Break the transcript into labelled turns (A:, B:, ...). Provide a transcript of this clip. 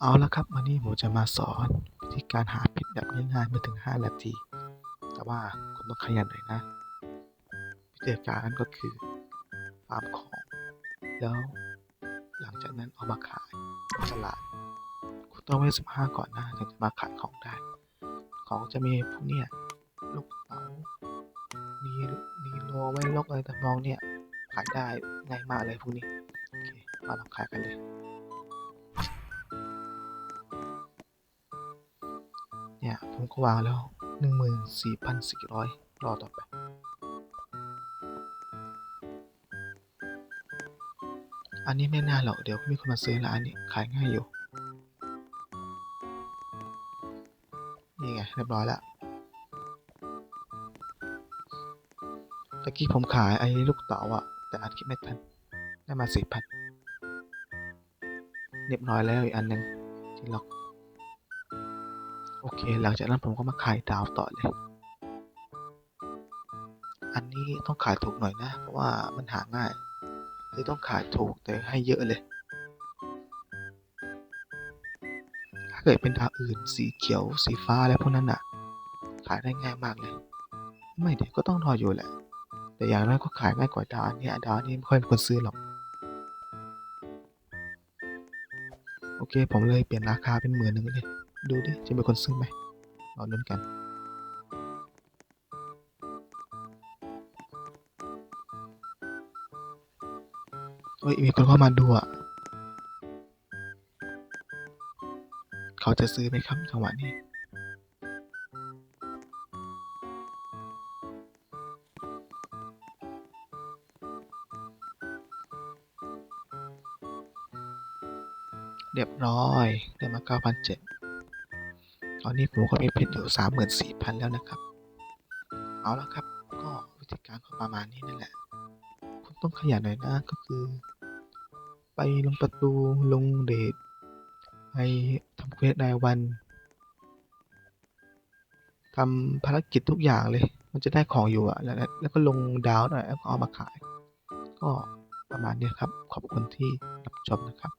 A: เอาละครับ วันนี้ผมจะมาสอนวิธีการหาเพชรแบบง่ายๆไม่ถึง 5 นาที แต่ว่าคุณต้องขยันหน่อยนะ วิธีการนั้นก็คือฟาร์มของ แล้วหลังจากนั้นเอามาขายตลาด คุณต้องไว้15 ก่อนนะถึงจะมาขายของได้ ของจะมีพวกเนี้ยลูกเต๋านีนีโลไว้ลกอะไรต่างๆเนี่ยขายได้ง่ายมากเลยพวกนี้ โอเค มาลองขายกันเลย เนี่ย ผมก็วางแล้วหนึ่งหมื่นสี่พันสี่ร้อยรอต่อไปอันนี้ไม่น่าหรอกเดี๋ยวมีคนมาซื้อร้านนี้ขายง่ายอยู่ นี่ไง เรียบร้อยแล้วตะกี้ผมขายไอ้ลูกเต๋าอะแต่อัดคลิปไม่ทัน ได้มาสี่พันเรียบร้อยแล้วอีกอันหนึ่งที่ล็อก โอเค หลังจากนั้นผมก็มาขายดาวต่อเลย อันนี้ต้องขายถูกหน่อยนะ เพราะว่ามันหาง่ายเลยต้องขายถูกแต่ให้เยอะเลย ถ้าเกิดเป็นดาวอื่นสีเขียวสีฟ้าอะไรพวกนั้นอะ ขายได้ง่ายมากเลย ไม่เดี๋ยวก็ต้องรออยู่แหละ แต่อย่างน้อยก็ขายง่ายกว่าดาวอันนี้ดาวอันนี้ไม่ค่อยมีคนซื้อหรอกโอเค ผมเลยเปลี่ยนราคาเป็นหมื่นหนึ่งเลย ดูดิ จะมีคนซื้อไหมรอลุ้นกัน เฮ้ย มีคนเข้ามาดูอะ เขาจะซื้อไหมครับจังหวะนี้เรียบร้อย ได้มา 9,700 ตอนนี้ผมก็มีเพชรอยู่34,000แล้วนะครับ เอาละครับ ก็วิธีการก็ประมาณนี้นั่นแหละ คุณต้องขยันหน่อยนะก็คือ ไปลงประตูลงเดทไปทำเควสรายวันทำภารกิจทุกอย่างเลย มันจะได้ของอยู่อะแล้วแล้วก็ลงดาวหน่อยแล้วก็เอามาขาย ก็ประมาณนี้ครับ ขอบคุณที่รับชมนะครับ